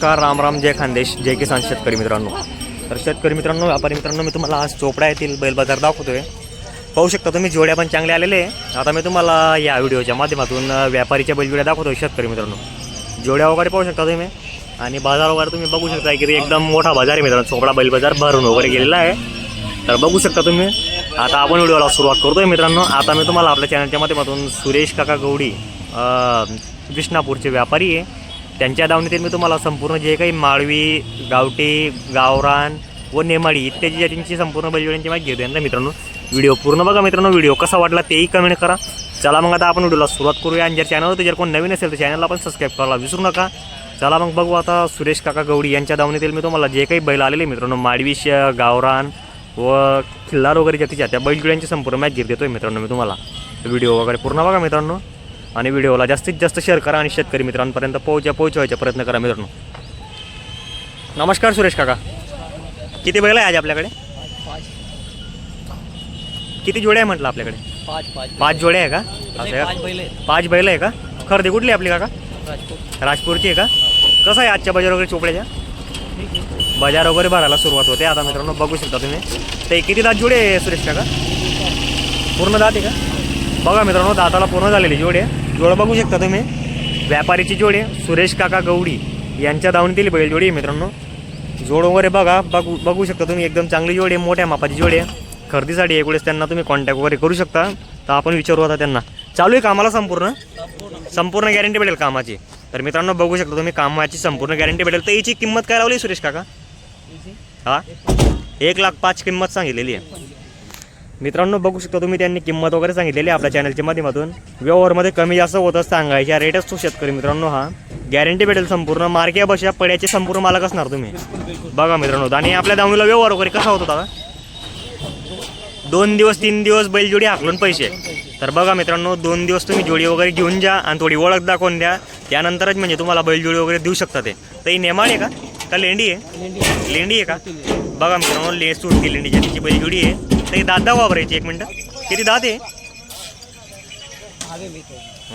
नमस्कार राम राम जय खानदेश जय किसान शेतकरी मित्रांनो. तर शेतकरी मित्रांनो व्यापारी मित्रांनो मी तुम्हाला आज चोपडा येथील बैल बाजार दाखवतोय. पाहू शकता तुम्ही जोड्या पण चांगले आलेले आता मी तुम्हाला या व्हिडिओच्या माध्यमातून व्यापारीच्या बैलजोड्या दाखवतोय शेतकरी मित्रांनो. जोड्या वगैरे पाहू शकता तुम्ही. आणि बाजार वगैरे तुम्ही बघू शकता की एकदम मोठा बाजार आहे मित्रांनो. चोपडा बैल बाजार भरून वगैरे गेलेला आहे. तर बघू शकता तुम्ही. आता आपण व्हिडिओला सुरुवात करतोय मित्रांनो. आता मी तुम्हाला आपल्या चॅनलच्या माध्यमातून सुरेश काका गौडी विष्णापूरचे व्यापारी आहे. त्यांच्या दावणीतील मी तुम्हाला संपूर्ण जे काही माळवी गावठी गावरान व नेमाडी इत्यादी जातींची संपूर्ण बैलजोड्यांची माहिती घेतो ना मित्रांनो. व्हिडिओ पूर्ण बघा मित्रांनो. व्हिडिओ कसा वाटला तेही कमेंट करा. चला मग आता आपण व्हिडिओला सुरुवात करूया. आणि जर चॅनलवर जर कोण नवीन असेल तर चॅनलला पण सबस्क्राईब करायला विसरू नका. चला मग बघू आता सुरेश काका गौडी यांच्या दावणीतील मी तुम्हाला जे काही बैल आलेले मित्रांनो माडवी गावरान व खिल्लार वगैरे जातीच्या त्या बैलजोड्यांची संपूर्ण मॅच घेत देतोय मित्रांनो मी तुम्हाला. व्हिडिओ वगैरे पूर्ण बघा मित्रांनो. आणि व्हिडिओला जास्तीत जास्त शेअर करा आणि शेतकरी मित्रांपर्यंत पोहोचा पोहोचवायचा प्रयत्न करा मित्रांनो. नमस्कार सुरेश काका. किती बैल आहे आज आपल्याकडे? किती जोड्या आहे म्हटलं आपल्याकडे? पाच पाच पाच जोड्या आहे का? असं पाच बैल आहे का? खरेदी कुठली आहे आपली काका? राजपूरची आहे का? कसं आहे आजच्या बाजार वगैरे चोपड्याच्या? बाजार वगैरे भरायला सुरुवात होते. आता मित्रांनो बघू शकता तुम्ही. ते किती दात जोडे आहे सुरेश काका? पूर्ण दात आहे का? बघा मित्रांनो दाताला पूर्ण झालेली जोड आहे. जोड बघू शकता तुम्ही. व्यापारीची जोड सुरेश काका गौडी यांच्या दावणीतील बैल जोडी आहे मित्रांनो. जोड वगैरे बघा बघू बघू शकता तुम्ही. एकदम चांगली जोड आहे मोठ्या मापाची जोड आहे. खरेदीसाठी एकवेळेस त्यांना तुम्ही कॉन्टॅक्ट वगैरे करू शकता. तर आपण विचारू आता त्यांना. चालू आहे कामाला संपूर्ण? संपूर्ण गॅरंटी भेटेल कामाची. तर मित्रांनो बघू शकता तुम्ही कामाची संपूर्ण गॅरंटी भेटेल. तर याची किंमत काय लावली सुरेश काका? हा? एक लाख पाच किंमत सांगितलेली आहे. मित्रांनो बघू शकता तुम्ही त्यांनी किंमत वगैरे सांगितलेली आहे आपल्या चॅनलच्या माध्यमातून. व्यवहारमध्ये कमी जास्त होत सांगायच्या रेटच तो शेतकरी मित्रांनो हा. गॅरंटी भेटेल संपूर्ण मार्के बशा पड्याचे संपूर्ण मालक असणार तुम्ही. बघा मित्रांनो आणि आपल्या दावणीला व्यवहार वगैरे कसा होत होता दोन दिवस तीन दिवस बैलजोडी हाकलून पैसे. तर बघा मित्रांनो दोन दिवस तुम्ही जोडी वगैरे घेऊन जा आणि थोडी ओळख दाखवून द्या. त्यानंतरच म्हणजे तुम्हाला बैलजोडी वगैरे देऊ शकता ते. तर ही नेमाळ आहे का? का लेंडी आहे? लेंडी आहे का? बघा मित्रांनो ले सुटती लेंडी जातीची बैलजोडी आहे. ही दात दाखवा बरं याची एक मिनटं. किती दात आहे?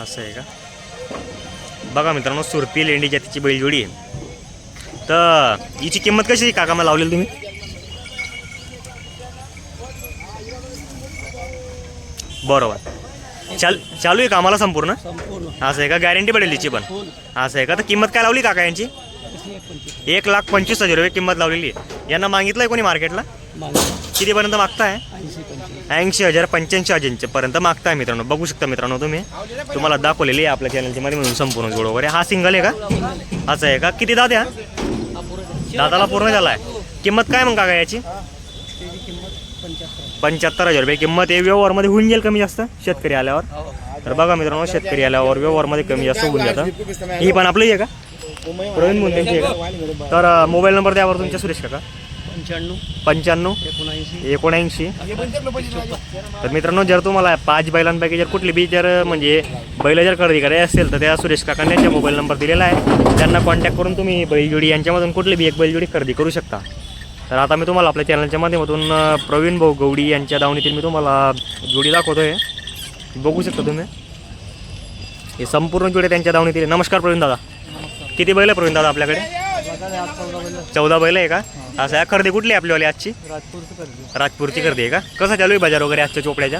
असं आहे का? बघा मित्रांनो सुरती लेंडी जातीची बैलजोडी आहे. तर हिची किंमत कशी आहे? काका मला लावलेली तुम्ही? बरोबर. चाल चालू आहे कामाला संपूर्ण? संपूर्ण. असं आहे का? गॅरंटी पडेल हिची पण. असं आहे का? तर किंमत काय लावली काका यांची? एक लाख पंचवीस हजार. रुपये किंमत लावलेली आहे. यांना मागितलं आहे कोणी मार्केटला? कितीपर्यंत मागताय? ऐंशी हजार पंच्याऐंशी हजारच्या पर्यंत मागताय मित्रांनो. बघू शकता मित्रांनो तुम्ही. तुम्हाला दाखवलेली आहे आपल्या चॅनलची मध्ये म्हणून संपूर्ण जोड वगैरे. हा सिंगल आहे का? असं आहे का? किती दाद्या दादाला पूर्ण झाला आहे किंमत काय मग काका याची? पंच्याहत्तर हजार रुपये. किंमत आहे व्यवहारमध्ये होऊन जाईल कमी जास्त शेतकरी आल्यावर. तर बघा मित्रांनो शेतकरी आल्यावर व्यवहारमध्ये कमी जास्त होऊन जातं. ही पण आपली आहे का? प्रवीण मुंडेंची आहे का? तर मोबाईल नंबर द्यावर तुमच्या सुरेश काका. पंच्याण्णव. पंच्याण्णव? एकोणऐंशी. एकोणऐंशी. तर मित्रांनो जर तुम्हाला पाच बैलांपैकी जर कुठली बी जर म्हणजे बैल जर खरेदी करायची असेल तर त्या सुरेश काकांनी यांचा मोबाईल नंबर दिलेला आहे. त्यांना कॉन्टॅक्ट करून तुम्ही बैलजोडी यांच्यामधून कुठली बी एक बैलजोडी खरेदी करू शकता. तर आता मी तुम्हाला आपल्या चॅनलच्या माध्यमातून प्रवीण भाऊ गौडी यांच्या दावणीतील मी तुम्हाला जोडी दाखवतोय. बघू शकता तुम्ही. हे संपूर्ण जोडी त्यांच्या दावणीतील आहे. नमस्कार प्रवीण दादा. किती बैल आहे प्रवीण दादा आपल्याकडे? चौदा बैल आहे का? असं आहे. खरेदी कुठली आहे आपलीवाली आजची? राजपूरचं खरेदी. आहे का? कसं चालू आहे बाजार वगैरे आजच्या चोपड्याच्या?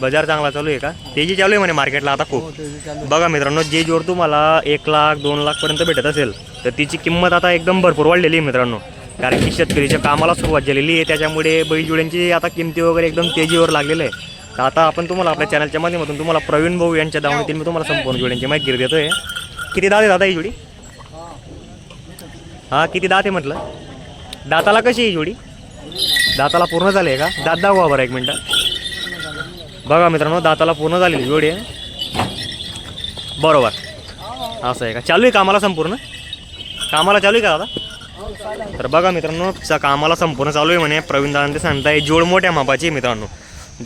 बाजार. चांगला चालू आहे का? तेजी चालू आहे म्हणे मार्केटला आता हो खूप आहे. बघा मित्रांनो जे जोड तुम्हाला एक लाख दोन लाख पर्यंत भेटत असेल तर तिची किंमत आता एकदम भरपूर वाढलेली आहे मित्रांनो. कारण की शेतकरीच्या कामाला सुरुवात झालेली आहे. त्याच्यामुळे बैलजोड्यांची आता किमती वगैरे एकदम तेजीवर लागलेलं आहे. तर आता आपण तुम्हाला आपल्या चॅनलच्या माध्यमातून तुम्हाला प्रवीण भाऊ यांच्या दावणीतील मी तुम्हाला संपूर्ण जोड्यांची माहिती देतोय किती आहे दादा ही जोडी? हा किती दात आहे म्हटलं? दाताला कशी आहे जोडी? दाताला पूर्ण झाली आहे का? दात दाखवा बरं एक मिनटं. बघा मित्रांनो दाताला पूर्ण झालेली जोडी आहे. बरोबर. असं आहे का? चालू आहे कामाला संपूर्ण? कामाला चालू आहे का दादा? तर बघा मित्रांनो कामाला संपूर्ण चालू आहे म्हणे. प्रवीण दादांनी सांगताय जोड मोठ्या मापाची मित्रांनो.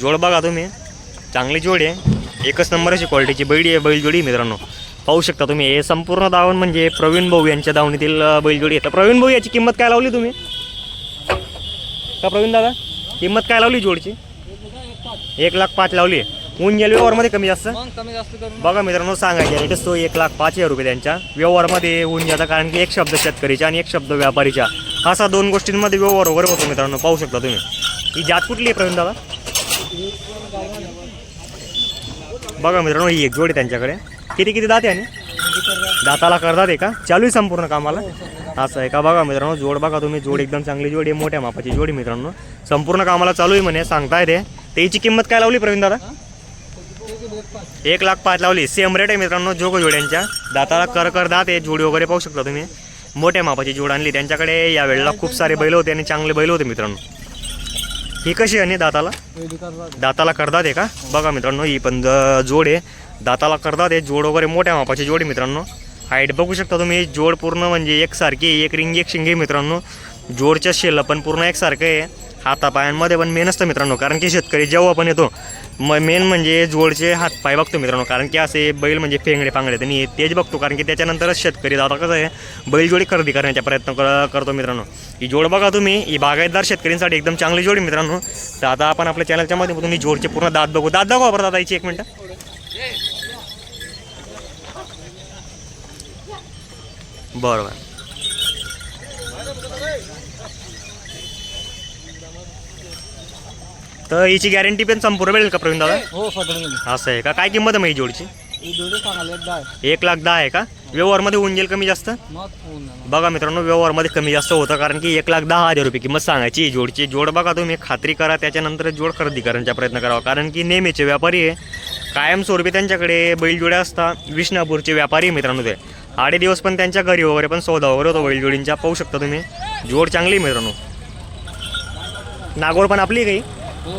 जोड बघा तुम्ही. चांगली जोड आहे. एकच नंबर अशी क्वालिटीची बैडी आहे बैलजोडी जोडी मित्रांनो. पाहू शकता तुम्ही. हे संपूर्ण दावण म्हणजे प्रवीण भाऊ यांच्या दावणीतील बैलजोडी आहे. तर प्रवीण भाऊ याची किंमत काय लावली तुम्ही? का प्रवीण दादा? किंमत काय लावली जोडची? एक लाख पाच लावली आहे. उंजेल व्यवहारमध्ये कमी जास्त? बघा मित्रांनो सांगायचे रेट असतो एक लाख पाच हजार रुपये त्यांच्या व्यवहारमध्ये होऊन जातं कारण की एक शब्द शेतकरीचा आणि एक शब्द व्यापारीच्या. असा दोन गोष्टींमध्ये व्यवहार वगैरे होतो मित्रांनो पाहू शकता तुम्ही. ही जात कुठली आहे प्रवीण दादा? बघा मित्रांनो ही एक जोडी त्यांच्याकडे. किती किती दात आणि? दाताला करतात आहे का चालू आहे संपूर्ण कामाला? असं आहे का? बघा मित्रांनो जोड बघा तुम्ही. जोड एकदम चांगली जोड आहे मोठ्या मापाची जोडी मित्रांनो. संपूर्ण कामाला चालू आहे म्हणे सांगताय ते. त्याची किंमत काय लावली प्रवीण दादा? एक लाख पाच लावली. सेम रेट आहे मित्रांनो जोग जोड्यांच्या. दाताला कर कर दात आहे जोडी वगैरे पाहू शकता तुम्ही. मोठ्या मापाची जोड आणली. त्यांच्याकडे या वेळेला खूप सारे बैल होते आणि चांगले बैल होते मित्रांनो. ही कशी आहे आणि दाताला? दाताला करदात आहे का बघा मित्रांनो ही पण जोड आहे. दाताला करतात हे जोड वगैरे मोठ्या मापाची जोड मित्रांनो. हाईट बघू शकता तुम्ही जोड पूर्ण म्हणजे एकसारखी एक रिंग एक शिंगे मित्रांनो. जोडच्या शेल पण पूर्ण एकसारखं आहे. हातापायांमध्ये पण मेन असतं मित्रांनो कारण की शेतकरी जेव्हा पण येतो म मेन म्हणजे जोडचे हातपाय बघतो मित्रांनो कारण की असे बैल म्हणजे फेंगडे पांगडे त्यांनी तेच बघतो कारण की त्याच्यानंतरच शेतकरी दादा कसं आहे बैलजोडी खरेदी करण्याचा प्रयत्न कर करतो मित्रांनो. ही जोड बघा तुम्ही ही बागायतदार शेतकऱ्यांसाठी एकदम चांगली जोडी मित्रांनो. तर आता आपण आपल्या चॅनलच्या माध्यमातून ही जोडचे पूर्ण दात बघू. दात दाखवा बरं दादा याची एक मिनटं. बरं बरं. तर याची गॅरंटी पण संपूर्ण मिळेल का प्रवीण दादा? हो असं आहे का? काय किंमत आहे मग ही जोडची? जोडी सांगायला एकदा आहे. एक लाख दहा आहे का? व्यवहारमध्ये होऊन जाईल कमी जास्त? मग होऊन जाणार. बघा मित्रांनो व्यवहारमध्ये कमी जास्त होतं कारण की एक लाख दहा हजार रुपये किंमत सांगायची ही जोडची. जोड बघा तुम्ही खात्री करा त्याच्यानंतर जोड खरेदी करण्याचा प्रयत्न करावा. कारण की नेहमीचे व्यापारी आहे कायमस्वरूपी त्यांच्याकडे बैलजोड्या असतात. विष्णापूरचे व्यापारी आहे मित्रांनो ते. आडे दिवस पण त्यांच्या घरी वगैरे पण सौदा वगैरे होतो बैलजोडींच्या पाहू शकता तुम्ही. जोड चांगली मित्रांनो. नागोर पण आपली काही? हो.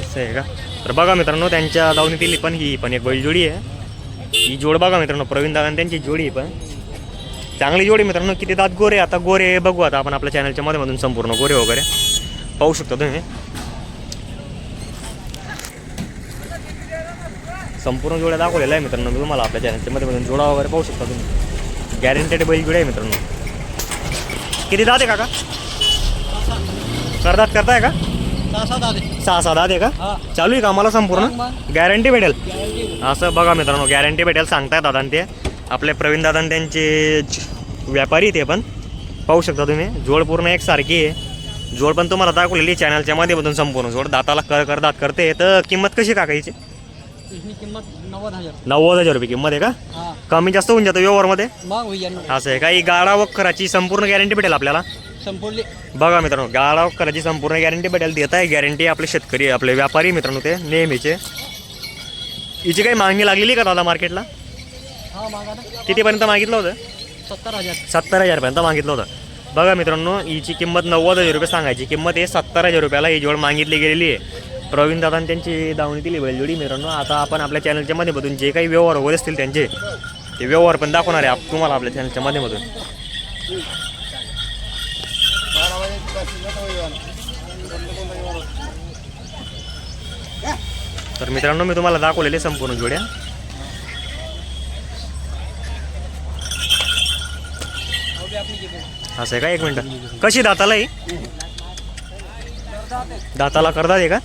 असं आहे का? तर बघा मित्रांनो त्यांच्या दावणीतील पण ही पण एक बैलजोडी आहे. ही जोड बघा मित्रांनो प्रवीण दादा त्यांची जोडी पण. चांगली जोडी मित्रांनो किती दात गोरे आता गोरे बघू आता आपण आपल्या चॅनलच्या मध्येमधून संपूर्ण गोरे वगैरे. पाहू शकता तुम्ही. संपूर्ण जोड्या दाखवलेल्या आहे मित्रांनो. मी तुम्हाला आपल्या चॅनलच्या मध्येमधून जोडा वगैरे पाहू शकता तुम्ही. गॅरंटेड बैल जोडी आहे मित्रांनो. किती आहे काका? करतात करताय का? सहा सहा आहे का? चालू आहे का मला संपूर्ण. गॅरंटी भेटेल. असं बघा मित्रांनो गॅरंटी भेटेल. सांगताय दादा ते. आपले प्रवीण दादा त्यांचे व्यापारी ते पण. पाहू शकता तुम्ही. जोड पूर्ण एक सारखी आहे. जोड पण तुम्हाला दाखवलेली चॅनलच्या माध्यमातून संपूर्ण जोड. दाताला कर कर दात करते. तर किंमत कशी काकायची ही किंमत नव्वद हजार. नव्वद हजार रुपये किंमत आहे का? हा. कमी जास्त होऊन जातं व्यवहारमध्ये? मग होईल असं आहे काही गाडा वखराची संपूर्ण गॅरंटी भेटेल आपल्याला? संपूर्ण बघा मित्रांनो गाडा वखराची संपूर्ण गॅरंटी भेटेल. देत आहे गॅरंटी आपले शेतकरी आपले व्यापारी मित्रांनो ते नेहमीचे. हिची काही मागणी लागलेली का दादा मार्केटला हा मागा ना. कितीपर्यंत मागितलं होतं? सत्तर हजार. सत्तर हजारपर्यंत मागितलं होतं. बघा मित्रांनो हिची किंमत नव्वद हजार रुपये सांगायची. किंमत आहे सत्तर हजार रुपयाला ही जोड मागितली गेलेली आहे. प्रवीण दादा त्यांची दावणी दिली बैलजोडी. मित्रांनो आता आपण आपल्या चॅनलच्या माध्यमातून जे काही व्यवहार वगैरे असतील त्यांचे ते व्यवहार पण दाखवणार आहे आप- तुम्हाला आपल्या चॅनलच्या माध्यमातून. तर मित्रांनो मी तुम्हाला दाखवलेले संपूर्ण जोड्या. असं आहे का? एक मिनटं. कशी दाताला ही दाताला करतात आहे का?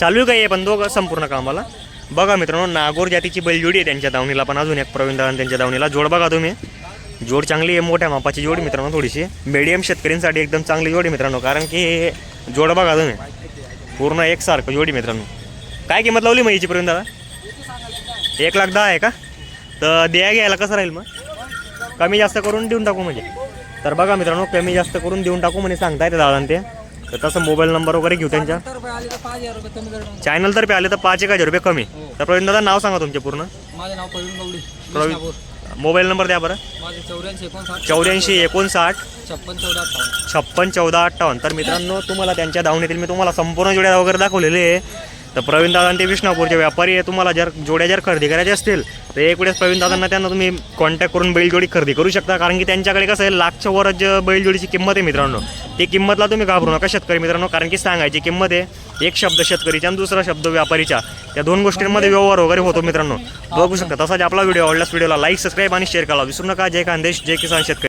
चालू आहे पण दोघं संपूर्ण कामाला? बघा मित्रांनो नागोर जातीची बैलजोडी आहे त्यांच्या दावणीला पण अजून एक प्रवीण दादा त्यांच्या दावणीला जोड बघा तुम्ही. जोड चांगली आहे मोठ्या मापाची जोडी मित्रांनो थोडीशी. मीडियम शेतकऱ्यांसाठी एकदम चांगली जोडी मित्रांनो कारण की जोड बघा तुम्ही. पूर्ण एकसारखं जोडी मित्रांनो. काय किंमत लावली मग हिची प्रवीण दादा? एक लाख दहा आहे का? तर द्या घ्यायला कसं राहील मग? कमी जास्त करून देऊन टाकू म्हणजे. तर बघा मित्रांनो कमी जास्त करून देऊन टाकू म्हणजे सांगताय ते दादा ते. तर तसं मोबाईल नंबर वगैरे घेऊ त्यांच्या. चॅनल तर्फे आले तर पाच एक हजार रुपये कमी. तर प्रवीण दादा नाव सांगा तुमचे पूर्ण. माझे नाव प्रवीण गवडी प्रवीण मोबाईल नंबर द्या बरं. चौऱ्याऐंशी एकोणसाठ. चौऱ्याऐंशी एकोणसाठ. छप्पन चौदा अठ्ठावन्न. छप्पन चौदा अठ्ठावन्न. तर मित्रांनो तुम्हाला त्यांच्या धावणीतील मी तुम्हाला संपूर्ण जोड्या वगैरे दाखवलेले आहे. तर प्रवीण दादा ते विष्णापूरचे व्यापारी आहे. तुम्हाला जर जोड्या जर खरेदी करायच्या असतील तर एक वेळेस प्रवीण दादांना त्यांना तुम्ही कॉन्टॅक्ट करून बैलजोडी खरेदी करू शकता. कारण की त्यांच्याकडे कसं आहे लाखच्या वरच बैलजोडीची किंमत आहे मित्रांनो ती किंमतला तुम्ही घाबरू नका शेतकरी मित्रांनो. कारण की सांगायची किंमत आहे एक शब्द शेतकरीच्या आणि दुसरा शब्द व्यापारीच्या. त्या दोन गोष्टींमध्ये व्यवहार वगैरे होतो मित्रांनो. बघू शकता. तसाच आपला व्हिडिओ आवडल्यास व्हिडिओला लाईक सबस्क्राईब आणि शेअर करा विसरू नका. जय खानदेश जय किसान शेतकरी.